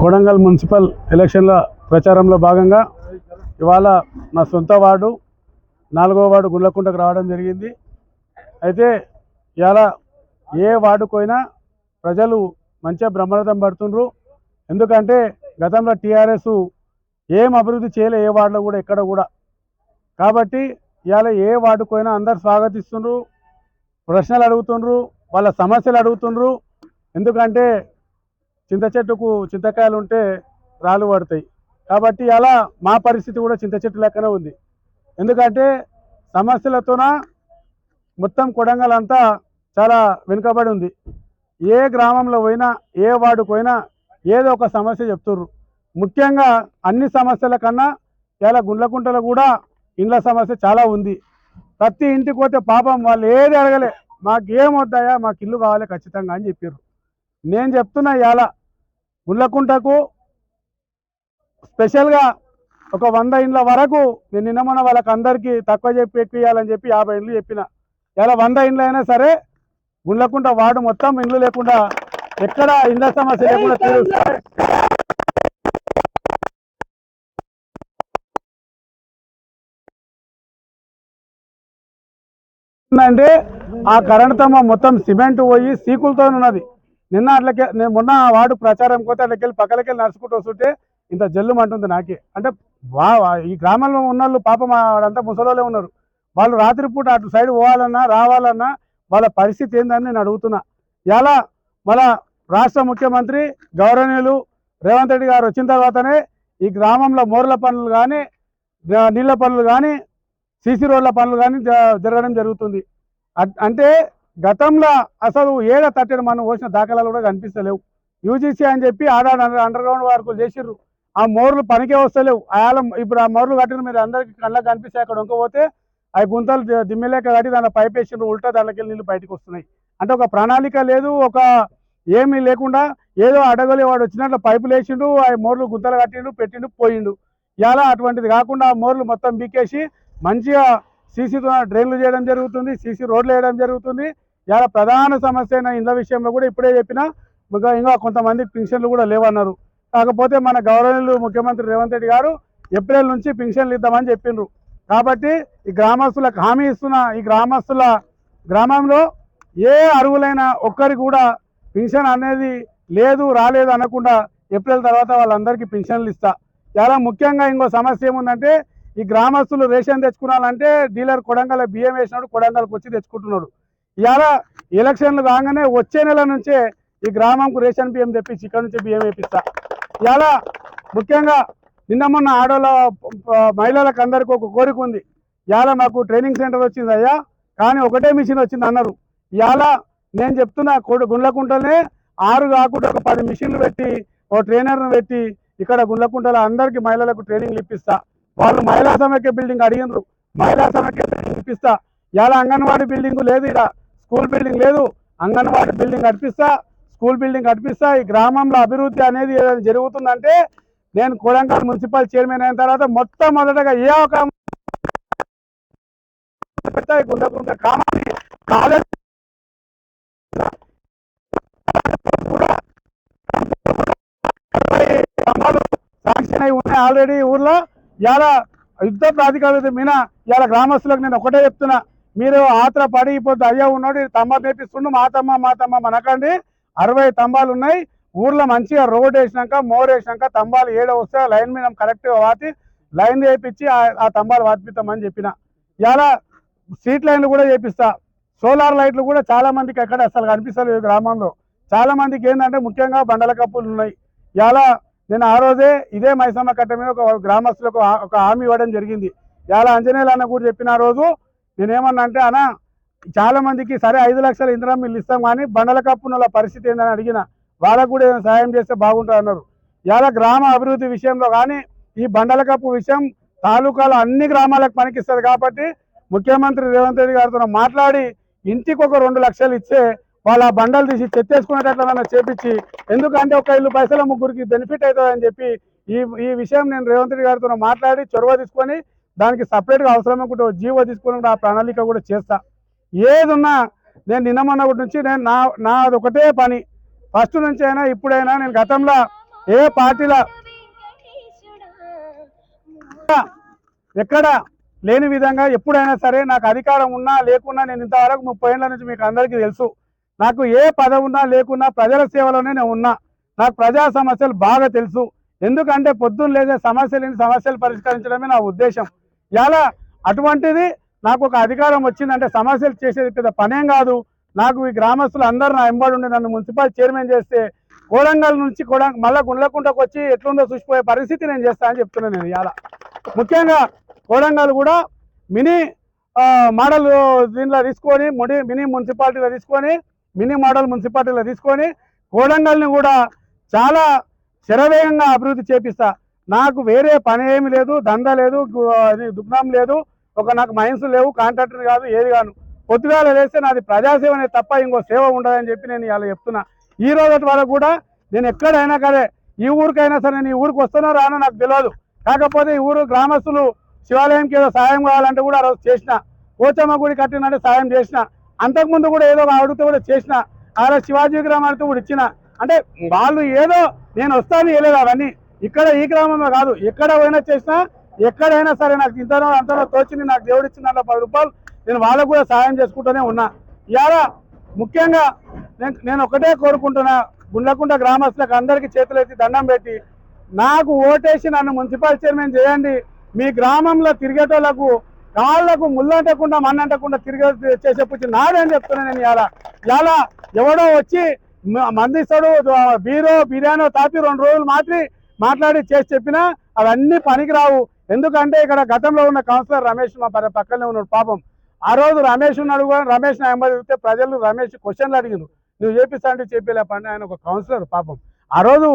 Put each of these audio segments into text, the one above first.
Kodangal municipal ఎలక్షన్ల ప్రచారంలో భాగంగా ఇవాళ నా సొంత వార్డు నాలుగో వార్డు గుండ్లకుంటకు రావడం జరిగింది. అయితే ఇవాళ ఏ వార్డుకైనా ప్రజలు మంచిగా బ్రహ్మరథం పడుతుండ్రు. ఎందుకంటే గతంలో టీఆర్ఎస్ ఏం అభివృద్ధి చేయలే ఏ వార్డులో కూడా ఎక్కడ కూడా. కాబట్టి ఇవాళ ఏ వార్డుకైనా అందరు స్వాగతిస్తుండ్రు ప్రశ్నలు అడుగుతుండ్రు వాళ్ళ సమస్యలు అడుగుతుండ్రు. ఎందుకంటే చింత చెట్టుకు చింతకాయలు ఉంటే రాళ్ళు పడతాయి. కాబట్టి అలా మా పరిస్థితి కూడా చింత చెట్టు లెక్కనే ఉంది. ఎందుకంటే సమస్యలతోన మొత్తం కొడంగల్ అంతా చాలా వెనుకబడి ఉంది. ఏ గ్రామంలో పోయినా ఏ వార్డుకు పోయినా ఏదో ఒక సమస్య చెప్తుర్రు. ముఖ్యంగా అన్ని సమస్యల కన్నా ఇలా గుండ్లకుంటలో కూడా ఇండ్ల సమస్య చాలా ఉంది. ప్రతి ఇంటికి పోతే పాపం వాళ్ళు ఏది అడగలే. మాకు ఏం మాకు ఇల్లు కావాలి ఖచ్చితంగా అని చెప్పారు నేను చెప్తున్నా ఇవాళ గుండ్లకుంటకు స్పెషల్గా ఒక వంద ఇండ్ల వరకు నేను నిన్న వాళ్ళకి అందరికీ తక్కువ చెప్పి ఎక్కువ ఇవ్వాలని చెప్పి యాభై ఇండ్లు చెప్పిన. ఇలా వంద ఇండ్లు అయినా సరే గుండ్లకుంట వాడు మొత్తం ఇండ్లు లేకుండా ఎక్కడ ఇండ్ల సమస్య లేకుండా తీరుస్తా అంటే ఆ కరెంట్ తమ మొత్తం సిమెంట్ పోయి సీకులతో ఉన్నది నిన్న అట్లకే నేను మొన్న వాడు ప్రచారం పోతే అట్లకెళ్ళి పక్కలకెళ్ళి నడుచుకుంటూ వస్తుంటే ఇంత జల్లుమంటుంది నాకే. అంటే వా ఈ గ్రామంలో ఉన్న వాళ్ళు పాపం వాడంతా ముసలోళ్ళే ఉన్నారు. వాళ్ళు రాత్రిపూట అటు సైడ్ పోవాలన్నా రావాలన్నా వాళ్ళ పరిస్థితి ఏందని నేను అడుగుతున్నా. ఇలా మన రాష్ట్ర ముఖ్యమంత్రి గౌరవనీయులు రేవంత్ రెడ్డి గారు వచ్చిన తర్వాతనే ఈ గ్రామంలో మోర్ల పనులు కానీ నీళ్ళ పనులు కానీ సీసీ రోడ్ల పనులు కానీ జ- జరగడం జరుగుతుంది. అట్- అంటే గతంలో అసలు ఏడ తట్టిన మనం పోసిన దాఖలాలు కూడా కనిపిస్తలేవు. యూజీసీ అని చెప్పి ఆడాడ అండర్ గ్రౌండ్ వరకు చేసిర్రు. ఆ మోర్లు పనికే వస్తలేవు. ఆయాల ఇప్పుడు ఆ మోర్లు కట్టిన మీరు అందరికి కళ్ళకి కనిపిస్తే అక్కడ ఉంకపోతే ఆ గుంతలు దిమ్మలేక దిమ్మెలేక కట్టి దాంట్లో పైప్ వేసిన ఉల్టా దాంట్లోకి నీళ్ళు బయటకు వస్తున్నాయి. అంటే ఒక ప్రణాళిక లేదు ఒక ఏమీ లేకుండా ఏదో అడగలే వాడు వచ్చినట్లు పైపులు వేసిండు ఆ మోర్లు గుంతలు కట్టిండు పెట్టిండు పోయిండు. ఇలా అటువంటిది కాకుండా ఆ మోర్లు మొత్తం బీకేసి మంచిగా సీసీతో డ్రైన్లు చేయడం జరుగుతుంది సీసీ రోడ్లు వేయడం జరుగుతుంది. ఇలా ప్రధాన సమస్య అయిన ఇండ్ల విషయంలో కూడా ఇప్పుడే చెప్పినా ఇంకా ఇంకా కొంతమంది పింఛన్లు కూడా లేవన్నారు. కాకపోతే మన గౌరవనీయులు ముఖ్యమంత్రి రేవంత్ రెడ్డి గారు ఏప్రిల్ నుంచి పింఛన్లు ఇద్దామని చెప్పిండ్రు. కాబట్టి ఈ గ్రామస్తులకు హామీ ఇస్తున్న ఈ గ్రామస్తుల గ్రామంలో ఏ అరువులైన ఒక్కరికి కూడా పింఛన్ అనేది లేదు రాలేదు అనకుండా ఏప్రిల్ తర్వాత వాళ్ళందరికీ పింఛన్లు ఇస్తా. చాలా ముఖ్యంగా ఇంకో సమస్య ఏముందంటే ఈ గ్రామస్తులు రేషన్ తెచ్చుకున్నాలంటే డీలర్ కొడంగల్ బియ్యం వేసినాడు కొడంగల్కి వచ్చి తెచ్చుకుంటున్నాడు. ఇవాళ ఎలక్షన్లు రాగానే వచ్చే నెల నుంచే ఈ గ్రామంకు రేషన్ బియ్యం తెప్పించి ఇక్కడ నుంచి బియ్యం వేపిస్తా. ఇవాళ ముఖ్యంగా నిన్న మొన్న ఆడోళ్ళ మహిళలకు అందరికీ ఒక కోరిక ఉంది. ఇవాళ మాకు ట్రైనింగ్ సెంటర్ వచ్చింది అయ్యా కానీ ఒకటే మిషన్ వచ్చింది అన్నారు. ఇవాళ నేను చెప్తున్నా కొడు గుండ్లకుంటలే ఆరు కాకుండా ఒక పది మిషన్లు పెట్టి ఓ ట్రైనర్ను పెట్టి ఇక్కడ గుండ్లకుంటలో అందరికీ మహిళలకు ట్రైనింగ్ ఇప్పిస్తా. వాళ్ళు మహిళా సమైక్య బిల్డింగ్ అడిగినారు మహిళా సమైక్య బిల్డింగ్ ఇప్పిస్తా. ఇవాళ అంగన్వాడీ బిల్డింగ్ లేదు ఇక్కడ స్కూల్ బిల్డింగ్ లేదు అంగన్వాడీ బిల్డింగ్ కట్టిస్తా స్కూల్ బిల్డింగ్ కట్టిస్తా ఈ గ్రామంలో అభివృద్ధి అనేది ఏదైనా జరుగుతుందంటే నేను కొడంగల్ మున్సిపల్ చైర్మన్ అయిన తర్వాత మొట్టమొదటగా ఏ ఒక కామాన్ని కాలేజ్ శాంక్షన్ అయి ఉన్నాయి ఆల్రెడీ ఊర్లో. ఇలా యుద్ధ ప్రాతిపదిక మీద ఇవాళ గ్రామస్తులకు నేను ఒకటే చెప్తున్నా. మీరు ఆత్ర పడి ఇప్పుడు అయ్యా ఉన్నాడు ఈ తమ్మ మేపిస్తుండు మా తమ్మ మా తమ్మ మనకండి అరవై తంబాలు ఉన్నాయి. ఊర్లో మంచిగా రోడ్ వేసినాక మోర్ వేసినాక తంబాలు ఏడ వస్తే లైన్ మీద కరెక్ట్గా వాతి లైన్ వేయించి ఆ- తంబాలు వాతిపిస్తామని చెప్పిన. ఇవాళ స్ట్రీట్ లైన్లు కూడా చేపిస్తా. సోలార్ లైట్లు కూడా చాలా మందికి ఎక్కడ అసలు కనిపిస్తలేదు గ్రామంలో. చాలా మందికి ఏంటంటే ముఖ్యంగా బండల కప్పులు ఉన్నాయి. ఇలా నేను ఆ రోజే ఇదే మైసమ్మ కట్ట మీద ఒక గ్రామస్తులకు ఒక హామీ ఇవ్వడం జరిగింది. ఇవాళ అంజనేయులు అన్న కూడా చెప్పిన రోజు నేనేమన్నా అంటే అన్న చాలామందికి సరే ఐదు లక్షల ఇంద్రం మిల్లు ఇస్తాం కానీ బండల కప్పున పరిస్థితి ఏందని అడిగిన వాళ్ళకు కూడా ఏదైనా సహాయం చేస్తే బాగుంటుంది అన్నారు. ఇవాళ గ్రామ అభివృద్ధి విషయంలో కానీ ఈ బండల కప్పు విషయం తాలూకాలో అన్ని గ్రామాలకు పనికిస్తుంది కాబట్టి ముఖ్యమంత్రి రేవంత్ రెడ్డి గారితో మాట్లాడి ఇంటికి ఒక రెండు లక్షలు ఇచ్చే వాళ్ళ బండలు తీసి చెత్తేసుకునేటట్లన్నా చేపించి ఎందుకంటే ఒక ఇల్లు పైసల ముగ్గురికి బెనిఫిట్ అవుతుందని చెప్పి ఈ ఈ విషయం నేను రేవంత్ రెడ్డి గారితో మాట్లాడి చొరవ తీసుకొని దానికి సపరేట్గా అవసరం అనుకుంటే జీవో తీసుకుని కూడా ఆ ప్రణాళిక కూడా చేస్తా. ఏది ఉన్నా నేను నిన్నమన్న ఒకటి నుంచి నేను నా నాది ఒకటే పని. ఫస్ట్ నుంచి అయినా ఇప్పుడైనా నేను గతంలో ఏ పార్టీల ఎక్కడ లేని విధంగా ఎప్పుడైనా సరే నాకు అధికారం ఉన్నా లేకున్నా నేను ఇంతవరకు ముప్పై ఏళ్ళ నుంచి మీకు అందరికీ తెలుసు. నాకు ఏ పదవి ఉన్నా లేకున్నా ప్రజల సేవలోనే నేను ఉన్నా. నాకు ప్రజా సమస్యలు బాగా తెలుసు. ఎందుకంటే పొద్దున్న లేదే సమస్యలేని సమస్యలు పరిష్కరించడమే నా ఉద్దేశం. ఇలా అటువంటిది నాకు ఒక అధికారం వచ్చిందంటే సమస్యలు చేసేది పెద్ద పనేం కాదు. నాకు ఈ గ్రామస్తులు అందరూ నా ఎంబడి ఉండి నన్ను మున్సిపల్ చైర్మన్ చేస్తే కోడంగల్ నుంచి కోడ మళ్ళా గుండ్లకుంటకు వచ్చి ఎట్లుందో చూసిపోయే పరిస్థితి నేను చేస్తా అని చెప్తున్నాను నేను ఇలా ముఖ్యంగా కోడంగల్ కూడా మినీ మోడల్ దీనిలో తీసుకొని ముడి మినీ మున్సిపాలిటీలో తీసుకొని మినీ మోడల్ మున్సిపాలిటీలో తీసుకొని కోడంగల్ని కూడా చాలా శరవేగంగా అభివృద్ధి చేపిస్తా. నాకు వేరే పని ఏమి లేదు దంద లేదు అది దుగ్నం లేదు ఒక నాకు మైన్స్ లేవు కాంట్రాక్టర్ కాదు ఏది కాను పొద్దుగాల లేస్తే నాది ప్రజాసేవనే తప్ప ఇంకో సేవ ఉండదని చెప్పి నేను ఇలా చెప్తున్నా. ఈ రోజు వరకు కూడా నేను ఎక్కడైనా సరే ఈ ఊరికైనా సరే నేను ఈ ఊరికి వస్తున్నా రానో నాకు తెలియదు. కాకపోతే ఈ ఊరు గ్రామస్తులు శివాలయంకి ఏదో సాయం కావాలంటే కూడా ఆ రోజు చేసిన. కోచమ్మ గుడి కట్టినంటే సాయం చేసిన. అంతకుముందు కూడా ఏదో అడిగితే కూడా చేసిన. అలా శివాజీ విగ్రహానికి కూడా ఇచ్చిన. అంటే వాళ్ళు ఏదో నేను వస్తాను వేయలేదు అవన్నీ. ఇక్కడ ఈ గ్రామంలో కాదు. ఎక్కడ పోయినా చేసినా ఎక్కడైనా సరే నాకు ఇంతనో అంతనో తోచింది నాకు దేవుడు ఇచ్చిన పది రూపాయలు నేను వాళ్ళకు కూడా సహాయం చేసుకుంటూనే ఉన్నా. ఇవాళ ముఖ్యంగా నేను నేను ఒకటే కోరుకుంటున్నా గుండ్లకుంట గ్రామస్తులకు అందరికీ చేతులెత్తి దండం పెట్టి నాకు ఓటేసి నన్ను మున్సిపల్ చైర్మన్ చేయండి. మీ గ్రామంలో తిరిగేటోళ్ళకు కాళ్ళకు ముళ్ళంటకుండా మన్నంటకుండా తిరిగే చేసే పుచ్చి నాడే అని చెప్తున్నాను నేను ఇలా ఇలా ఎవడో వచ్చి మందిస్తాడు బీరో బిర్యానో తాపి రెండు రోజులు మాత్రి మాట్లాడి చేసి చెప్పినా అవన్నీ పనికిరావు. ఎందుకంటే ఇక్కడ గతంలో ఉన్న కౌన్సిలర్ రమేష్ మా పక్కనే ఉన్నాడు పాపం. ఆ రోజు రమేష్ ఉన్నాడు కూడా రమేష్ నా ప్రజలు రమేష్ క్వశ్చన్లు అడిగిండు నువ్వు చేపిస్తా అంటే చెప్పేలే పని ఆయన ఒక కౌన్సిలర్ పాపం. ఆ రోజు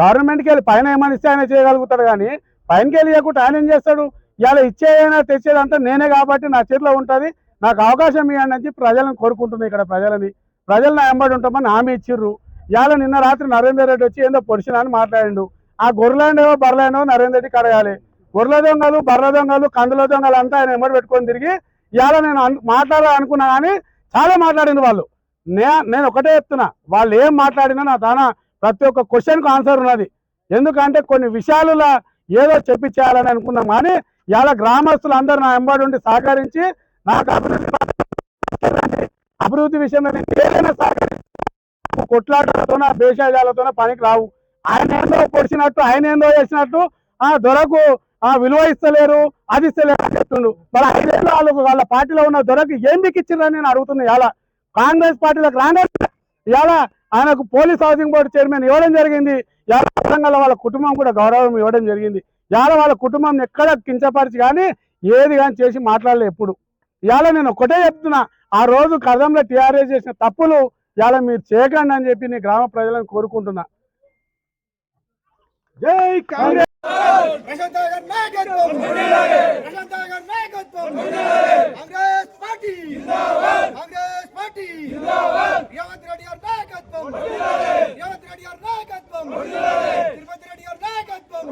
గవర్నమెంట్కి వెళ్ళి పైన ఏమనిస్తే ఆయన చేయగలుగుతాడు కానీ పైనకి వెళ్ళి ఇవ్వకుండా ఆయన ఏం చేస్తాడు? ఇలా ఇచ్చేదైనా తెచ్చేదంతా నేనే కాబట్టి నా చేతిలో ఉంటుంది. నాకు అవకాశం ఇవ్వండి అని చెప్పి ప్రజలను కోరుకుంటున్నాయి ఇక్కడ ప్రజలని. ప్రజలు నా ఎంబడి ఉంటామని హామీ ఇచ్చిర్రు. ఇవాళ నిన్న రాత్రి నరేందర్ రెడ్డి వచ్చి ఏందో పొడిచిన అని మాట్లాడిండు. ఆ గొర్రెలండో బర్రెలండో నరేందర్ రెడ్డి కడగాలి గొర్రెల దొంగలు బర్రెల దొంగలు కందుల దొంగలు అంతా ఆయన ఎమ్మడి పెట్టుకొని తిరిగి ఇవాళ నేను మాట్లాడాలనుకున్నా కానీ చాలా మాట్లాడింది వాళ్ళు. నే నేను ఒకటే చెప్తున్నా వాళ్ళు ఏం మాట్లాడినా నా తాన ప్రతి ఒక్క క్వశ్చన్కు ఆన్సర్ ఉన్నది. ఎందుకంటే కొన్ని విషయాలలో ఏదో చెప్పించేయాలని అనుకున్నాం కానీ ఇవాళ గ్రామస్తులు అందరూ నా ఎంబడి ఉండి సహకరించి నాకు అభివృద్ధి అభివృద్ధి విషయంలో నేను ఏదైనా సహకరిస్తాను పనికి రావు. ఆయన ఏందో పొడిచినట్టు ఆయన ఏందో చేసినట్టు ఆ దొరకు ఆ విలువ ఇస్తలేరు అది ఇస్తలేరు అని చెప్తుండు. మరి ఐదేళ్ళు వాళ్ళకు వాళ్ళ పార్టీలో ఉన్న దొరకు ఏం ఇచ్చిందని నేను అడుగుతున్నా ఇలా కాంగ్రెస్ పార్టీలకు రాండే ఇలా ఆయనకు పోలీస్ హౌసింగ్ బోర్డు చైర్మన్ ఇవ్వడం జరిగింది. ఇలా వరంగల్ వాళ్ళ కుటుంబం కూడా గౌరవం ఇవ్వడం జరిగింది. ఇవాళ వాళ్ళ కుటుంబం ఎక్కడ కించపరిచి కానీ ఏది కానీ చేసి మాట్లాడలే ఎప్పుడు. ఇవాళ నేను ఒకటే చెప్తున్నా ఆ రోజు కదంలో టీఆర్ఎస్ చేసిన తప్పులు ఇవాళ మీరు చేయకండి అని చెప్పి నీ గ్రామ ప్రజలను కోరుకుంటున్నా. జై కాంగ్రెస్! ప్రశాంత్ గారి నాయకత్వం ప్రశాంత్ గారి నాయకత్వం Congress party Congress party Revanth Reddy గారి నాయకత్వం రేవంత్ రెడ్డి గారి నాయకత్వం తిరుపతి రెడ్డి గారి నాయకత్వం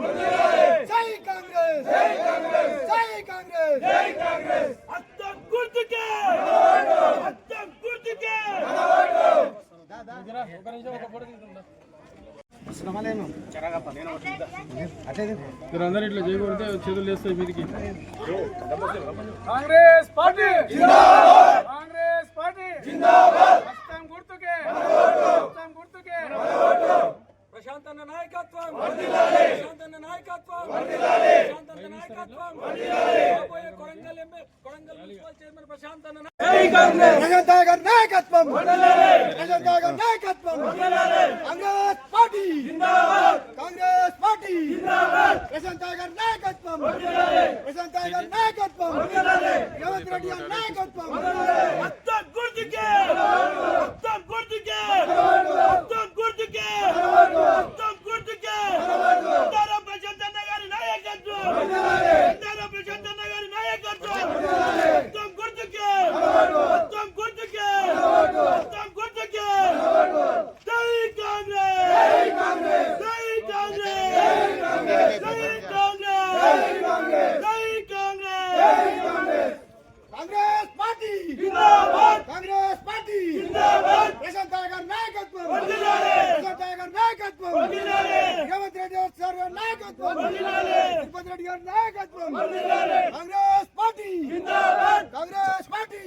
జై కాంగ్రెస్ జై కాంగ్రెస్ జై కాంగ్రెస్ అద్దం గుర్తుకే అద్దం గుర్తుకే మీరందరూ ఇట్లా చేయకూడదు చేతులు వేస్తాయి మీదికి. Congress party! జిందాబాద్! Congress party! గుర్తుకే! గుర్తుకే! ప్రశాంతన్న నాయకత్వం! ప్రశాంతన్న నాయకత్వం! ప్రశాంతన్న నాయకత్వం! Korangal MP Korangal municipal chairman ప్రశాంతన్న నాయకత్వం! గారి నాయకత్వం! Congress party! ప్రశాంత్ గారి నాయకత్వం! ప్రశాంత్ గారి నాయకత్వం! రేవంత్ రెడ్డి గారి నాయకత్వం! తిరుపతి రెడ్డి గారి నాయకత్వం! Congress party! Congress party!